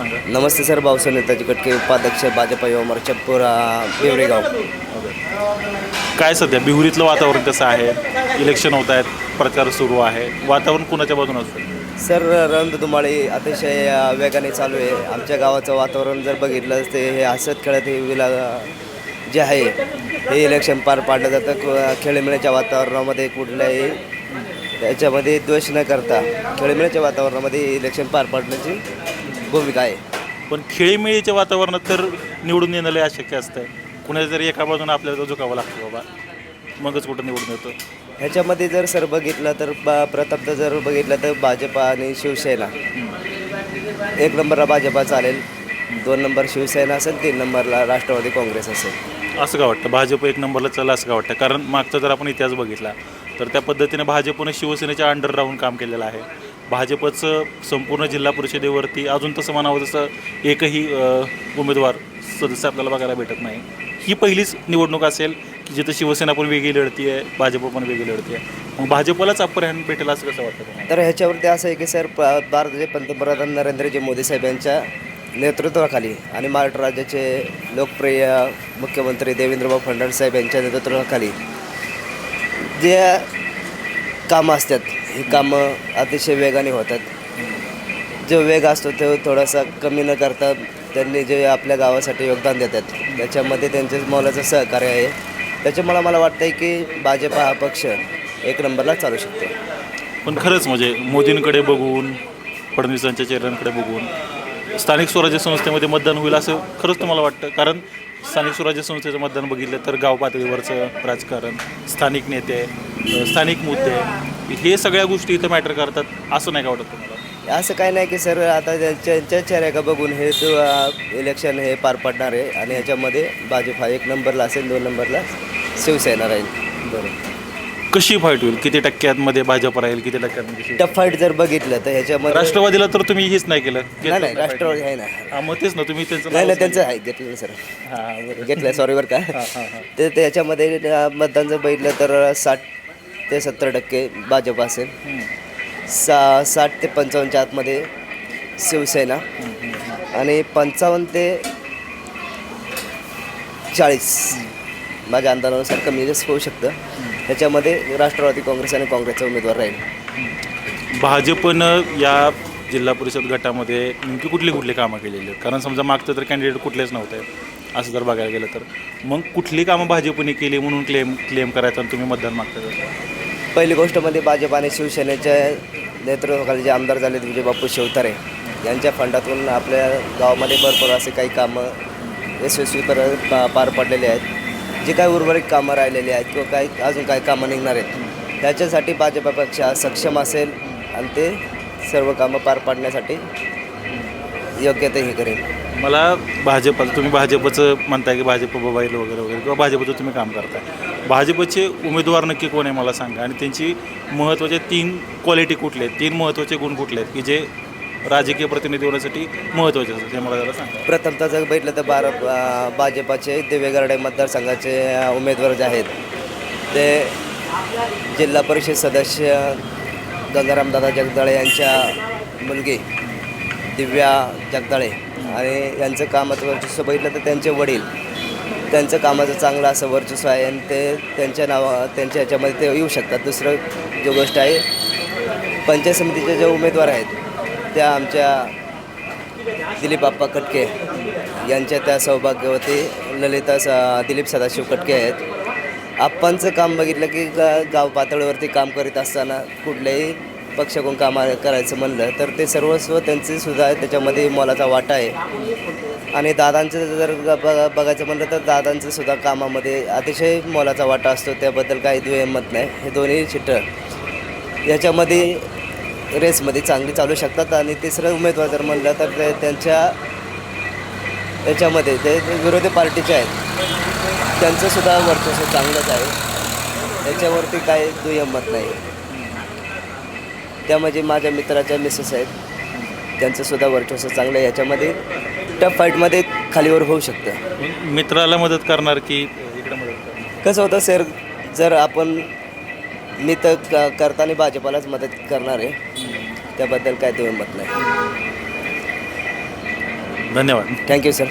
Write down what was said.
नमस्ते sir Bhausaheb Netaji कटके उपाध्यक्ष भाजपा युवा मोर्चा पुरा बेवरेगाव काय सध्या? बिहुरीतलं वातावरण कसं आहे? इलेक्शन होत आहेत प्रचार सुरू आहे. वातावरण कुणाच्या बाजूने असतं? सर रणधुमाळी अतिशय अ, वेगाने चालू आहे. आमच्या गावाचं वातावरण जर बघितलं ते हे हसत खेळत हे विला जे आहे हे इलेक्शन पार पाडलं जातं. क- खेळीमेळीच्या वातावरणामध्ये कुठल्याही त्याच्यामध्ये द्वेष न करता खेळीमेळीच्या वातावरणामध्ये इलेक्शन पार पाडण्याची भूमिका आहे. पण खेळीमेळीच्या वातावरणात तर निवडून येणं लय अशक्य असतं कुणाच्या तरी एका बाजूने आपल्याला झुकावं लागतं बाबा. मगच कुठं निवडून येतं. ह्याच्यामध्ये जर सर बघितलं तर ब प्रथमतः जर बघितलं तर भाजपा आणि शिवसेना. एक नंबरला भाजपा चालेल दोन नंबर शिवसेना असेल तीन नंबरला राष्ट्रवादी काँग्रेस असेल. असं का वाटतं? भाजप एक नंबरला चला असं का वाटतं? कारण मागचा जर आपण इतिहास बघितला तर त्या पद्धतीने भाजपनं शिवसेनेच्या अंडर राहून काम केलेलं आहे. भाजपचं संपूर्ण जिल्हा परिषदेवरती अजून तसं म्हणावं तसं एकही उमेदवार सदस्य आपल्याला बघायला भेटत नाही. ही पहिलीच निवडणूक असेल की जिथं शिवसेना पण वेगळी लढती आहे भाजप पण वेगळी लढती आहे. मग भाजपलाच अपर भेटेल असं कसं वाटतं तर ह्याच्यावरती असं आहे की सर भारताचे पंतप्रधान नरेंद्रजी मोदी साहेब यांच्या नेतृत्वाखाली आणि महाराष्ट्र राज्याचे लोकप्रिय मुख्यमंत्री देवेंद्रभाऊ फडणवीस साहेब यांच्या नेतृत्वाखाली जे कामं असतात ही कामं अतिशय वेगाने होतात. जो वेग असतो तो थोडासा कमी न करता त्यांनी जे आपल्या गावासाठी योगदान देतात. त्याच्यामध्ये त्यांचे मोलाचं सहकार्य आहे. त्याच्यामुळं मला वाटतं आहे की भाजपा हा पक्ष एक नंबरला चालू शकतो. पण खरंच म्हणजे मोदींकडे बघून फडणवीसांच्या चेहऱ्यांकडे बघून स्थानिक स्वराज्य संस्थेमध्ये मतदान होईल असं खरंच तुम्हाला वाटतं? कारण स्थानिक स्वराज्य संस्थेचं मतदान बघितलं तर गाव पातळीवरचं राजकारण स्थानिक नेते स्थानिक मुद्दे हे सगळ्या गोष्टी इथं मॅटर करतात असं नाही का वाटत तुम्हाला? असं काही नाही की सर आता त्यांच्या चेहऱ्या बघून हे इलेक्शन हे पार पडणार आहे आणि ह्याच्यामध्ये भाजप हा एक नंबरला असेल दोन नंबरला शिवसेना राहील. बरोबर कशी फाईट होईल? किती टक्क्यांमध्ये भाजप राहील किती टक्क्यांमध्ये? टफ फाईट जर बघितलं तर ह्याच्यामध्ये राष्ट्रवादीला तर तुम्ही हेच नाही केलं. नाही नाही राष्ट्रवादी आहे ना. हा, मग तेच ना तुम्ही त्यांचं नाही त्यांचं आहे घेतलं सर. हां बरं. घेतलं सॉरी बरं का. ते त्याच्यामध्ये अ, मतदान जर बघितलं तर साठ ते सत्तर टक्के भाजप असेल. सा साठ ते पंचावन्नच्या आतमध्ये शिवसेना आणि पंचावन्न ते चाळीस माझ्या अंदाजानुसार कमी जास्त होऊ शकतं. त्याच्यामध्ये राष्ट्रवादी काँग्रेस आणि काँग्रेसचा उमेदवार राहील. भाजपनं या जिल्हा परिषद गटामध्ये नेमकी कुठली कुठली कामं केलेली आहेत? कारण समजा मागचं तर कॅन्डिडेट कुठलेच नव्हते असं जर बघायला गेलं तर. मग कुठली कामं भाजपने केली म्हणून क्लेम क्लेम करायचं आणि तुम्ही मतदान मागता? पहिली गोष्ट म्हणजे भाजप आणि शिवसेनेच्या नेतृत्वाखाली जे आमदार झालेत विजयबापू शिवतारे यांच्या फंडातून आपल्या गावामध्ये भरपूर असे काही कामं यशस्वी पा- पार पडलेले आहेत. जे काही उर्वरित कामं राहिलेली आहेत किंवा काही अजून काही कामं निघणार आहेत त्याच्यासाठी भाजपापेक्षा सक्षम असेल आणि ते सर्व कामं पार पाडण्यासाठी योग्य ते हे करेल. मला भाजप तुम्ही भाजपचं म्हणताय की भाजप मोबाईल वगैरे वगैरे किंवा भाजपचं तुम्ही काम करताय. भाजपचे उमेदवार नक्की कोण आहे मला सांगा. आणि त्यांची महत्त्वाचे तीन क्वालिटी कुठले आहेत? तीन महत्त्वाचे गुण कुठले आहेत? की जे राजकीय प्रतिनिधी होण्यासाठी महत्त्वाचे असतात ते मला जरा सांगा. प्रथमतः जर बघितलं तर बार भाजपाचे दिवेगार्डे मतदारसंघाचे उमेदवार जे आहेत ते जिल्हा परिषद सदस्य गंगाराम दादा जगदाळे यांच्या मुलगी दिव्या जगदाळे. आणि यांचं काम वर्चस्व बघितलं तर त्यांचे वडील त्यांचं कामाचं चांगलं असं वर्चस्व आहे आणि ते त्यांच्या नावा त्यांच्या ह्याच्यामध्ये ते येऊ शकतात. दुसरं जो गोष्ट आहे पंचायत समितीचे जे उमेदवार आहेत त्या आमच्या दिलीप आप्पा कटके यांच्या त्या सौभाग्यवती ललिता स दिलीप सदाशिव कटके आहेत. आप्पांचं काम बघितलं की गा गाव पातळीवरती काम करीत असताना कुठल्याही पक्षाकडून काम करायचं म्हणलं तर ते सर्वस्व त्यांचे सुद्धा त्याच्यामध्ये मोलाचा वाटा आहे. आणि दादांचं जर बघा बघायचं म्हणलं तर दादांचं सुद्धा कामामध्ये अतिशय मोलाचा वाटा असतो. त्याबद्दल काही दुय्यम नाही. हे दोन्ही चित्र याच्यामध्ये रेसमध्ये चांगली चालू शकतात. आणि तिसरं उमेदवार जर म्हणलं तर ते त्यांच्या याच्यामध्ये ते विरोधी पार्टीचे आहेत. त्यांचंसुद्धा वर्चस्व चांगलंच आहे. याच्यावरती काय दुय्यम नाही. त्या म्हणजे माझ्या मित्राच्या मिसेस आहेत. त्यांचंसुद्धा वर्चस्व चांगलं आहे. याच्यामध्ये टफ फाईटमध्ये खालीवर होऊ शकतं. मित्राला मदत करणार की इकडे मदत करणार? कसं होतं सर जर आपण मी तर क करताना भाजपालाच मदत करणार आहे त्याबद्दल काय दुय्यम मत नाही. धन्यवाद. Thank you sir